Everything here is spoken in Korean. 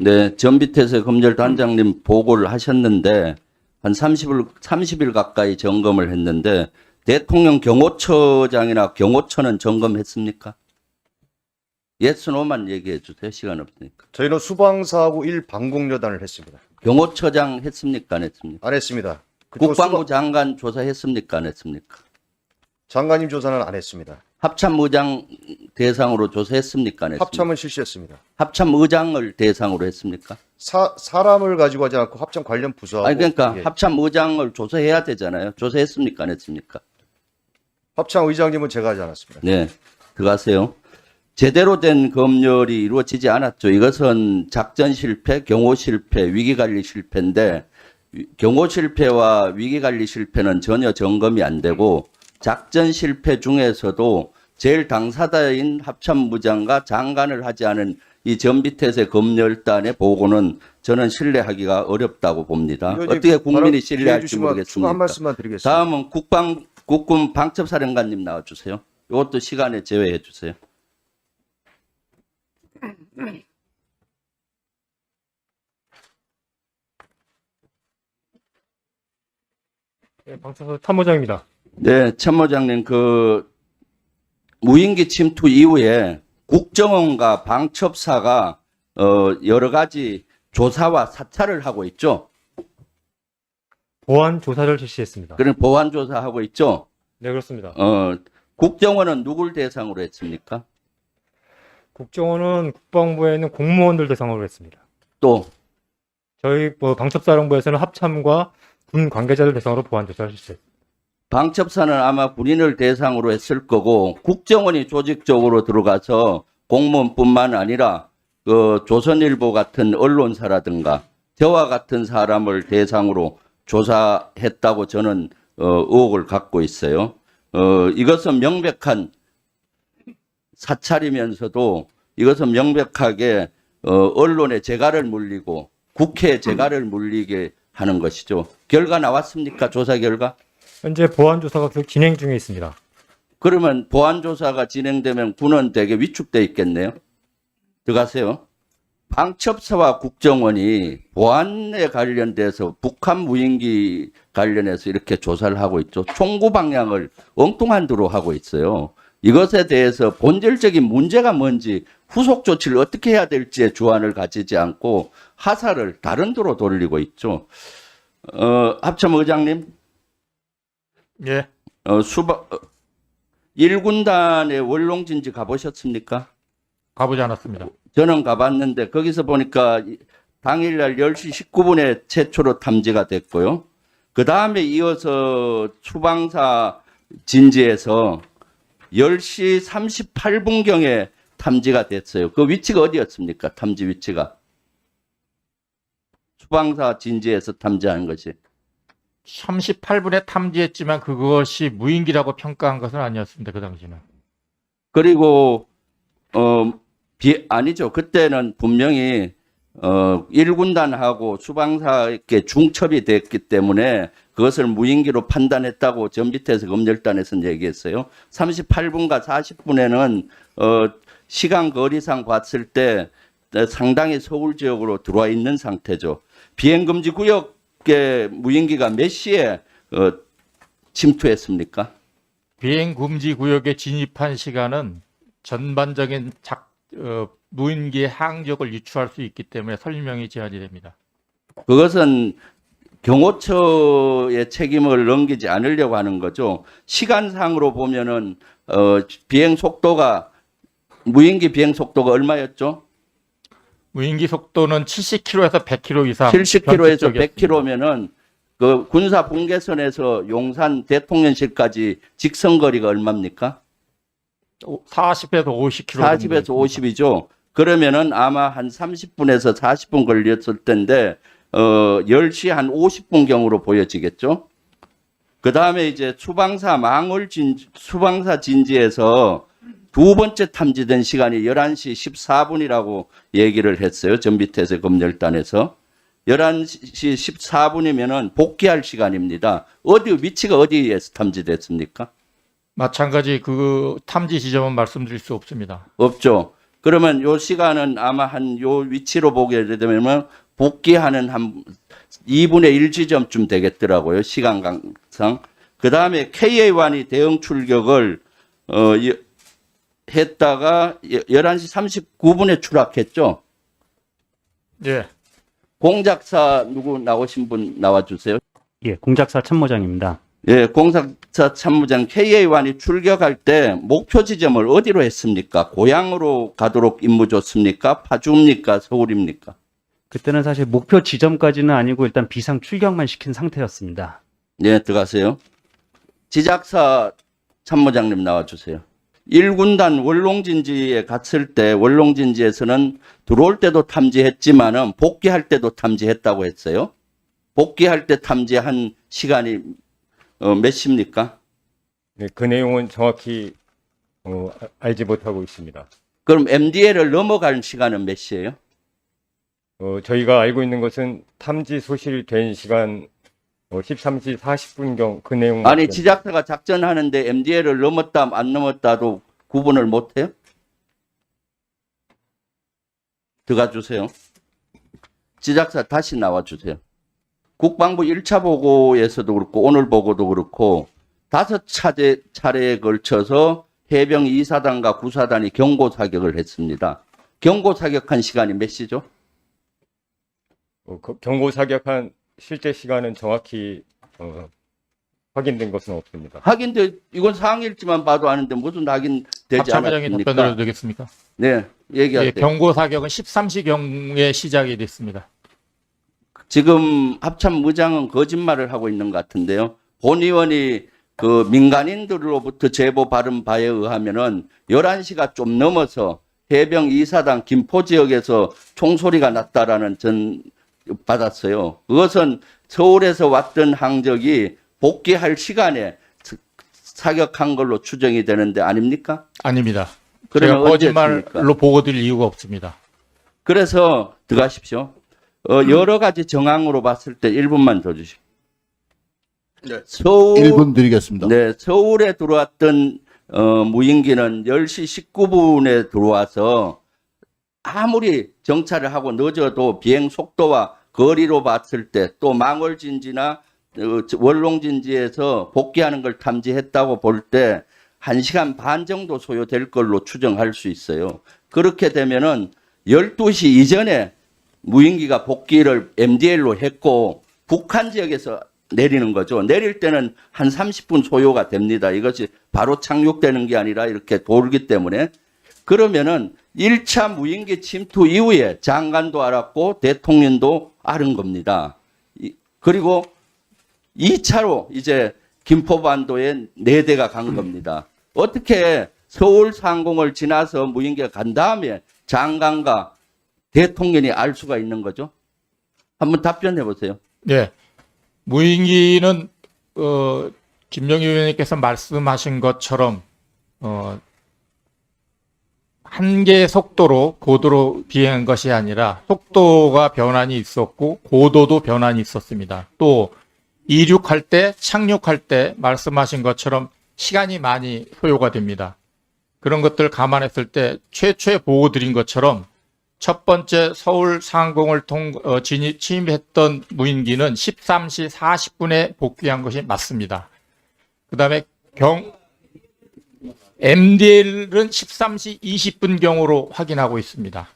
네, 전비태세 검열단장님 보고를 하셨는데 한 30일 30일 가까이 점검을 했는데 대통령 경호처장이나 경호처는 점검했습니까? 예스노만 얘기해 주세요. 시간 없으니까. 저희는 수방사하고 1방공여단을 했습니다. 경호처장 했습니까? 안 했습니까? 안 했습니다. 국방부 수방- 장관 조사했습니까? 안 했습니까? 장관님 조사는 안 했습니다. 합참의장 대상으로 조사했습니까? 안 했습니까? 합참은 실시했습니다. 합참의장을 대상으로 했습니까? 사, 사람을 가지고 하지 않고 합참 관련 부서하고 아니 그러니까 예. 합참의장을 조사해야 되잖아요. 조사했습니까? 안 했습니까? 합참 의장님은 제가 하지 않았습니다. 네, 들어가세요. 제대로 된 검열이 이루어지지 않았죠. 이것은 작전 실패, 경호 실패, 위기 관리 실패인데 위- 경호 실패와 위기 관리 실패는 전혀 점검이 안 되고 작전 실패 중에서도 제일 당사자인 합참부장과 장관을 하지 않은 이 전비태세 검열단의 보고는 저는 신뢰하기가 어렵다고 봅니다. 어떻게 국민이 신뢰할지 모르겠습니다. 한 말씀만 드리겠습니다. 다음은 국방 국군 방첩사령관님 나와주세요. 이것도 시간에 제외해 주세요. 네, 방청소 참모장입니다. 네, 참모장님 그 무인기 침투 이후에 국정원과 방첩사가 어 여러 가지 조사와 사찰을 하고 있죠. 보안 조사를 실시했습니다. 그런 보안 조사하고 있죠. 네, 그렇습니다. 어 국정원은 누굴 대상으로 했습니까? 국정원은 국방부에 있는 공무원들 대상으로 했습니다. 또 저희 뭐 방첩사령부에서는 합참과 군 관계자들 대상으로 보안 조사를 실시했습니다. 방첩사는 아마 군인을 대상으로 했을 거고 국정원이 조직적으로 들어가서 공무원뿐만 아니라 그 조선일보 같은 언론사라든가 저와 같은 사람을 대상으로 조사했다고 저는 어, 의혹을 갖고 있어요. 어, 이것은 명백한 사찰이면서도 이것은 명백하게 어, 언론의 재갈을 물리고 국회의 재갈을 물리게 하는 것이죠. 결과 나왔습니까? 조사 결과? 현재 보안 조사가 계속 진행 중에 있습니다. 그러면 보안 조사가 진행되면 군은 되게 위축돼 있겠네요. 들어가세요. 방첩사와 국정원이 보안에 관련돼서 북한 무인기 관련해서 이렇게 조사를 하고 있죠. 총구 방향을 엉뚱한 대로 하고 있어요. 이것에 대해서 본질적인 문제가 뭔지 후속 조치를 어떻게 해야 될지에 주안을 가지지 않고 하사를 다른 데로 돌리고 있죠. 어, 합참 의장님, 예, 어, 수바, 어, 1군단의 월롱진지 가보셨습니까? 가보지 않았습니다. 저는 가봤는데 거기서 보니까 이- 당일날 10시 19분에 최초로 탐지가 됐고요. 그 다음에 이어서 수방사 진지에서 10시 38분경에 탐지가 됐어요. 그 위치가 어디였습니까? 탐지 위치가. 수방사 진지에서 탐지한 것이. 38분에 탐지했지만 그것이 무인기라고 평가한 것은 아니었습니다. 그 당시는. 그리고 어 비, 아니죠. 그때는 분명히 어 1군단하고 수방사에게 중첩이 됐기 때문에 그것을 무인기로 판단했다고 전비태에서 검열단에서는 얘기했어요. 38분과 40분에는 어 시간 거리상 봤을 때 상당히 서울 지역으로 들어와 있는 상태죠. 비행 금지 구역 에 무인기가 몇 시에 어 침투했습니까? 비행 금지 구역에 진입한 시간은 전반적인 작, 어, 무인기의 항적을 유추할 수 있기 때문에 설명이 제한이 됩니다. 그것은 경호처의 책임을 넘기지 않으려고 하는 거죠. 시간상으로 보면은 어, 비행 속도가 무인기 비행 속도가 얼마였죠? 무인기 속도는 70km에서 100km 이상. 70km에서 변칙적이었습니다. 100km면은 그 군사 분계선에서 용산 대통령실까지 직선 거리가 얼마입니까? 40에서 50km. 40에서 50이죠. 그러면은 아마 한 30분에서 40분 걸렸을 텐데 어 10시 한 50분 경으로 보여지겠죠. 그 다음에 이제 수방사 망월 진 수방사 진지에서 두 번째 탐지된 시간이 11시 14분이라고 얘기를 했어요. 전비태세 검열단에서. 11시 14분이면은 복귀할 시간입니다. 어디 위치가 어디에서 탐지됐습니까? 마찬가지 그 탐지 지점은 말씀드릴 수 없습니다. 없죠. 그러면 요 시간은 아마 한 요 위치로 보게 되면 복귀하는 한 2분의 1 지점쯤 되겠더라고요. 시간상. 그 다음에 KA1이 대응 출격을, 어, 여- 했다가 11시 39분에 추락했죠. 예. 공작사 누구 나오신 분 나와 주세요. 예, 공작사 참모장입니다. 예, 공작사 참모장 KA1이 출격할 때 목표 지점을 어디로 했습니까? 고향으로 가도록 임무 줬습니까? 파주입니까? 서울입니까? 그때는 사실 목표 지점까지는 아니고 일단 비상 출격만 시킨 상태였습니다. 예, 들어가세요. 지작사 참모장님 나와 주세요. 1군단 월롱진지에 갔을 때 월롱진지에서는 들어올 때도 탐지했지만은 복귀할 때도 탐지했다고 했어요. 복귀할 때 탐지한 시간이 어, 몇 시입니까? 네, 그 내용은 정확히 어, 아- 알지 못하고 있습니다. 그럼 MDL을 넘어갈 시간은 몇 시예요? 어, 저희가 알고 있는 것은 탐지 소실된 시간 어, 13시 40분경 그 내용 아니 지작사가 작전하는데 MDL을 넘었다 안 넘었다도 구분을 못해요? 들어가 주세요. 지작사 다시 나와 주세요. 국방부 1차 보고에서도 그렇고 오늘 보고도 그렇고 다섯 차례, 차례에 걸쳐서 해병 2사단과 9사단이 경고 사격을 했습니다. 경고 사격한 시간이 몇 시죠? 어, 그 경고 사격한 실제 시간은 정확히 어, 확인된 것은 없습니다. 하긴데 이건 상일지만 봐도 아는데 무슨 확인되지 합참장이 답변을 해도 않았습니까? 되겠습니까? 네, 얘기하세요. 예, 경고 사격은 13시 경에 시작이 됐습니다. 지금 합참 무장은 거짓말을 하고 있는 것 같은데요. 본 의원이 그 민간인들로부터 제보 받은 바에 의하면은 11시가 좀 넘어서 해병 2사단 김포 지역에서 총소리가 났다라는 전 받았어요. 그것은 서울에서 왔던 항적이 복귀할 시간에 사- 사격한 걸로 추정이 되는데 아닙니까? 아닙니다. 그러면 거짓말로 했습니까? 보고 드릴 이유가 없습니다. 그래서 들어가십시오. 어, 여러 가지 정황으로 봤을 때 1분만 더 주시오. 서울 1분 드리겠습니다. 네, 서울에 들어왔던 어, 무인기는 10시 19분에 들어와서 아무리 정찰을 하고 늦어도 비행 속도와 거리로 봤을 때 또 망월진지나 어, 월롱진지에서 복귀하는 걸 탐지했다고 볼 때 1시간 반 정도 소요될 걸로 추정할 수 있어요. 그렇게 되면은 12시 이전에 무인기가 복귀를 MDL로 했고 북한 지역에서 내리는 거죠. 내릴 때는 한 30분 소요가 됩니다. 이것이 바로 착륙되는 게 아니라 이렇게 돌기 때문에 그러면은 1차 무인기 침투 이후에 장관도 알았고 대통령도 알은 겁니다. 이- 그리고 2차로 이제 김포반도에 네 대가 간 겁니다. 어떻게 서울 상공을 지나서 무인기가 간 다음에 장관과 대통령이 알 수가 있는 거죠? 한번 답변해 보세요. 네. 무인기는 어, 김정희 의원님께서 말씀하신 것처럼 어, 한계의 속도로 고도로 비행한 것이 아니라 속도가 변환이 있었고 고도도 변환이 있었습니다. 또 이륙할 때 착륙할 때 말씀하신 것처럼 시간이 많이 소요가 됩니다. 그런 것들 감안했을 때 최초에 보고 드린 것처럼 첫 번째 서울 상공을 통, 어, 진입, 침입했던 무인기는 13시 40분에 복귀한 것이 맞습니다. 그 다음에 경, MDL은 13시 20분 경으로 확인하고 있습니다.